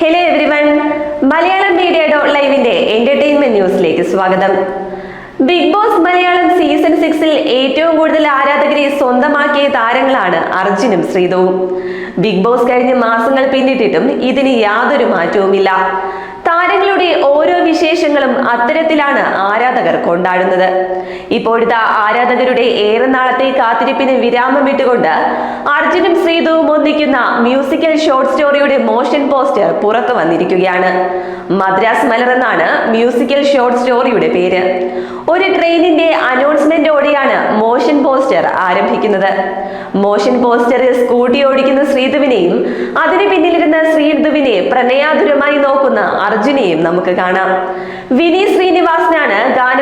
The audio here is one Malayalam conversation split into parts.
Hello everyone Malayalam media dot ലൈവിന്റെ entertainment ന്യൂസിലേക്ക് സ്വാഗതം. ബിഗ് ബോസ് മലയാളം സീസൺ സിക്സിൽ ഏറ്റവും കൂടുതൽ ആരാധകരെ സ്വന്തമാക്കിയ താരങ്ങളാണ് അർജുനും ശ്രീധവും. ബിഗ് ബോസ് കഴിഞ്ഞ മാസങ്ങൾ പിന്നിട്ടിട്ടും ഇതിന് യാതൊരു മാറ്റവുമില്ല. വിശേഷങ്ങളും അത്തരത്തിലാണ് ആരാധകർ കൊണ്ടാടുന്നത്. ഇപ്പോഴത്തെ ആരാധകരുടെ ഏറെ നാളത്തെ കാത്തിരിപ്പിന് വിരാമം വിട്ടുകൊണ്ട് അർജുനും ശ്രീധുവും ഒന്നിക്കുന്ന മ്യൂസിക്കൽ ഷോർട്ട് സ്റ്റോറിയുടെ മോഷൻ പോസ്റ്റർ പുറത്തു വന്നിരിക്കുകയാണ്. മദ്രാസ് മലർ എന്നാണ് മ്യൂസിക്കൽ ഷോർട്ട് സ്റ്റോറിയുടെ പേര്. ഒരു ട്രെയിനിന്റെ അനൗൺസ്മെന്റോടെയാണ് മോഷൻ പോസ്റ്റർ ആരംഭിക്കുന്നത്. മോഷൻ പോസ്റ്ററിൽ സ്കൂട്ടി ഓടിക്കുന്ന ശ്രീധുവിനെയും അതിന് പിന്നിലിരുന്ന ശ്രീധുവിനെ പ്രണയാതുരമായി നോക്കുന്ന അർജുനെയും നമുക്ക് കാണാം. വിനീത് ശ്രീനിവാസനാണ് പോർഷൻ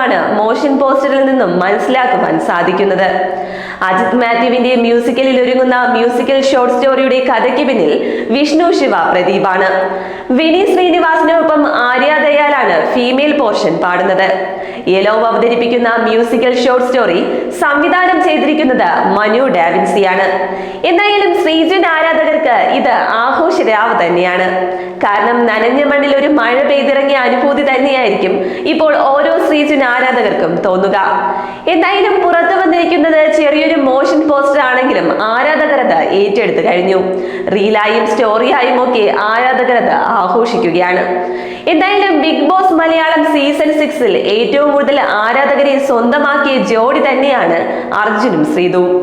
പാടുന്നതെന്നാണ് മോഷൻ പോസ്റ്ററിൽ നിന്നും മനസ്സിലാക്കുവാൻ സാധിക്കുന്നത്? അജിത് മാത്യുവിന്റെ മ്യൂസിക്കലിൽ ഒരുങ്ങുന്ന മ്യൂസിക്കൽ ഷോർട്ട് സ്റ്റോറിയുടെ കഥയ്ക്ക് പിന്നിൽ വിഷ്ണു ശിവ പ്രദീപാണ്. വിനി ശ്രീനിവാസിനൊപ്പം ആര്യ ദയാലാണ് ഫീമെയിൽ പോർഷൻ പാടുന്നത്. യെലോ അവതരിപ്പിക്കുന്ന മ്യൂസിക്കൽ ഷോർട്ട് സ്റ്റോറി സംവിധാനം ചെയ്തിരിക്കുന്നത് മനു ഡാവിൻസിയാണ്. എന്തായാലും ശ്രീജൻ ആരാധകർക്ക് ഇത് ആഘോഷരാവ് തന്നെയാണ്. കാരണം നനഞ്ഞ മണ്ണിൽ ഒരു മഴ പെയ്തിറങ്ങിയ അനുഭൂതി തന്നെയായിരിക്കും ഇപ്പോൾ ഓരോ ശ്രീജൻ ആരാധകർക്കും തോന്നുക. എന്തായാലും പുറത്തു വന്നിരിക്കുന്നത് ചെറിയൊരു മോഷൻ പോസ്റ്റർ ആണെങ്കിലും ആരാധകർ അത് ഏറ്റെടുത്തു കഴിഞ്ഞു. റീലായും സ്റ്റോറിയായും ഒക്കെ ആരാധകർ അത് ആഘോഷിക്കുകയാണ്. എന്തായാലും ബിഗ് ബോസ് മലയാളം സീസൺ സിക്സിൽ ഏറ്റവും കൂടുതൽ ആരാധകരെ സ്വന്തമാക്കിയ ജോഡി തന്നെയാണ് അർജുനും ശ്രീതുവും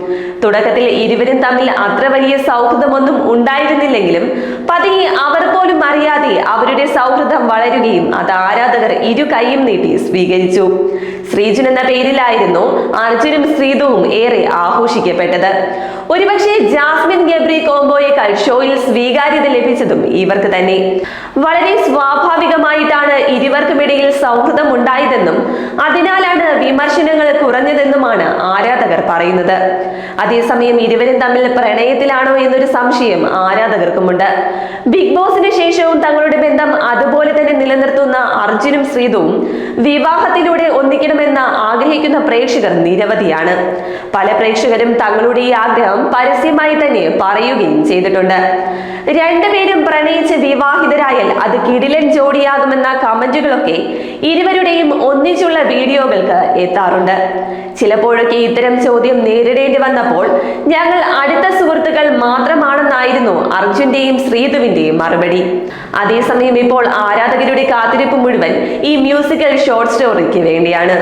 തുടക്കത്തിൽ ഇരുവരും തമ്മിൽ അത്ര വലിയ സൗഹൃദമൊന്നും ഉണ്ടായിരുന്നില്ലെങ്കിലും പതിയെ അവരുടെ സൗഹൃദം വളരുകയും അത് ആരാധകർ ഇരു കൈയും നീട്ടി സ്വീകരിച്ചു. ശ്രീജുൻ എന്ന പേരിലായിരുന്നു അർജുനും ശ്രീതുവും ഏറെ ആഘോഷിക്കപ്പെട്ടത്. ഒരുപക്ഷെ ജാസ്മിൻ ഗബ്രി കോംബോയേക്കാൾ ഷോയിൽ സ്വീകാര്യത ലഭിച്ചതും ഇവർക്ക് തന്നെ. വളരെ സ്വാഭാവികമായിട്ടാണ് ഇരുവർക്കുമിടയിൽ സൗഹൃദം ഉണ്ടായതെന്നും അതിനാലാണ് വിമർശനങ്ങൾ കുറഞ്ഞതെന്നുമാണ് ആരാധകർ പറയുന്നത്. അതേസമയം ഇരുവരും തമ്മിൽ പ്രണയത്തിലാണോ എന്നൊരു സംശയം ആരാധകർക്കുമുണ്ട്. ബിഗ് ബോസിന് ശേഷവും തങ്ങളുടെ ബന്ധം അതുപോലെ തന്നെ നിലനിർത്തുന്ന അർജുനും ശ്രീതുവും വിവാഹത്തിലൂടെ ഒന്നിക്കണമെന്ന് ആഗ്രഹിക്കുന്ന പ്രേക്ഷകർ നിരവധിയാണ്. പല പ്രേക്ഷകരും തങ്ങളുടെ ഈ ആഗ്രഹം പരസ്യമായി തന്നെ പറയുകയും ചെയ്തിട്ടുണ്ട്. രണ്ടുപേരും പ്രണയിച്ച് വിവാഹിതരായാൽ അത് കിടിലൻ ജോഡിയാകുമെന്ന കമന്റുകളൊക്കെ ഇരുവരുടെയും ഒന്നിച്ചുള്ള വീഡിയോകൾക്ക് എത്താറുണ്ട്. ചിലപ്പോഴൊക്കെ ഇത്തരം ചോദ്യം നേരിടേണ്ടി വന്നപ്പോൾ ഞങ്ങൾ അടുത്ത സുഹൃത്തുക്കൾ മാത്രമാണെന്നായിരുന്നു അർജുന്റെയും ശ്രീധുവിന്റെയും മറുപടി. അതേസമയം ഇപ്പോൾ ആരാധകരുടെ കാത്തിരിപ്പ് മുഴുവൻ ഈ മ്യൂസിക്കൽ ഷോർട്ട് സ്റ്റോറിക്ക് വേണ്ടിയാണ്.